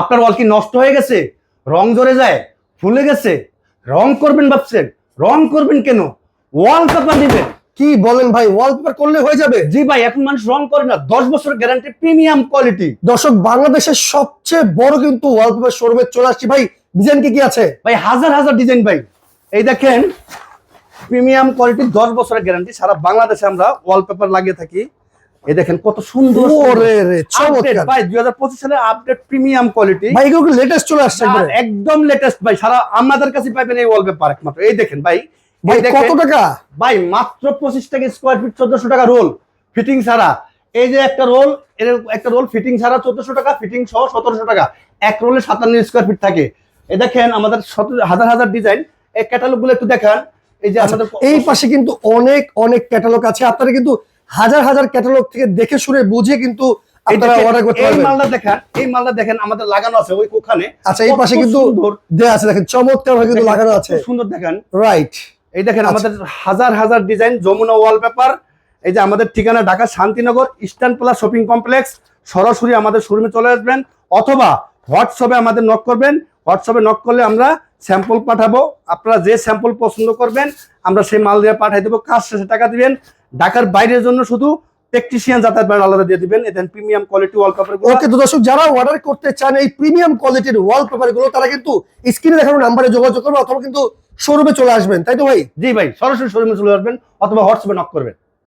আপনার ওয়াল কি নষ্ট হয়ে গেছে? রং ধরে যায় ফুলে গেছে। রং করবেন ভাবছেন রং করবেন কেন? ওয়াল পেপার দিবেন। কি বলেন ভাই ওয়ালপেপার করলে হয়ে যাবে? জি ভাই এখন মানুষ রং করে না দশ বছরের গ্যারান্টি প্রিমিয়াম কোয়ালিটি দর্শক বাংলাদেশের সবচেয়ে বড় কিন্তু ওয়ালপেপার শোরুমে চলে আসছি ভাই। ডিজাইন কি কি আছে? ভাই হাজার হাজার ডিজাইন ভাই। এই দেখেন প্রিমিয়াম কোয়ালিটি দশ বছরের গ্যারান্টি সারা বাংলাদেশে আমরা ওয়ালপেপার লাগিয়ে থাকি। এই দেখেন কত সুন্দর রে চমৎকার। ভাই দুই হাজার পঁচিশ সালের আপডেট প্রিমিয়াম কোয়ালিটি ভাই এগুলো লেটেস্ট চলে আসছে একদম লেটেস্ট ভাই সারা আমাদের কাছে পাইবেন এই ওয়ালপেপার একমাত্র। এই দেখেন ভাই ভাই কত টাকা? ভাই মাত্র পঁচিশ টাকা স্কোয়ার ফিট চোদ্দশো টাকা রোল ফিটিং ছাড়া। এই যে একটা রোল এর একটা রোল ফিটিং ছাড়া চোদ্দশো টাকা ফিটিং সহ সতেরোশো টাকা। এক রোলে সাতান্ন স্কোয়ার ফিট থাকে। এই দেখেন আমাদের হাজার হাজার ডিজাইন এই ক্যাটালগগুলো একটু দেখান। এই যে আমাদের আচ্ছা, এই পাশে কিন্তু অনেক অনেক ক্যাটালগ আছে। আপনারা কিন্তু হাজার হাজার ক্যাটালগ থেকে দেখে শুনে বুঝে কিন্তু এই আপনারা অর্ডার করতে এই মালটা দেখেন এই মালটা দেখেন আমাদের লাগানো আছে ওই ওখানে আচ্ছা এই পাশে কিন্তু দেয়া আছে দেখেন চমৎকার ভাবে কিন্তু লাগানো আছে। সুন্দর দেখেন। রাইট এই দেখেন। আমাদের হাজার হাজার ডিজাইন যমুনা ওয়ালপেপার এই যে আমাদের ঠিকানা Dhaka Shantinagar Eastern Plus shopping complex সরাসরি আমাদের শোরুমে চলে আসবেন অথবা হোয়াটসঅ্যাপে আমাদের নক করবেন। হোয়াটসঅ্যাপে নক করলে আমরা স্যাম্পল পাঠাবো। আপনারা যে স্যাম্পল পছন্দ করবেন আমরা সেই মাল দিয়ে পাঠিয়ে দেবো। কাজ শেষে টাকা দিবেন। ঢাকার বাইরের জন্য শুধু টেকনিশিয়ান যাতায়াত ব্যান্ড আলাদা দিয়ে দিবেন দেন প্রিমিয়াম কোয়ালিটি ওয়ালপেপার ওকে তো দর্শক যারা অর্ডার করতে চান এই প্রিমিয়াম কোয়ালিটির ওয়ালপেপারগুলো তারা কিন্তু স্ক্রিনে দেখানো নাম্বারে যোগাযোগ করবে অথবা কিন্তু শোরুমে চলে আসবেন তাই তো ভাই? জি ভাই সরাসরি শোরুমে চলে আসবেন অথবা হোয়াটসঅ্যাপে নক করবেন।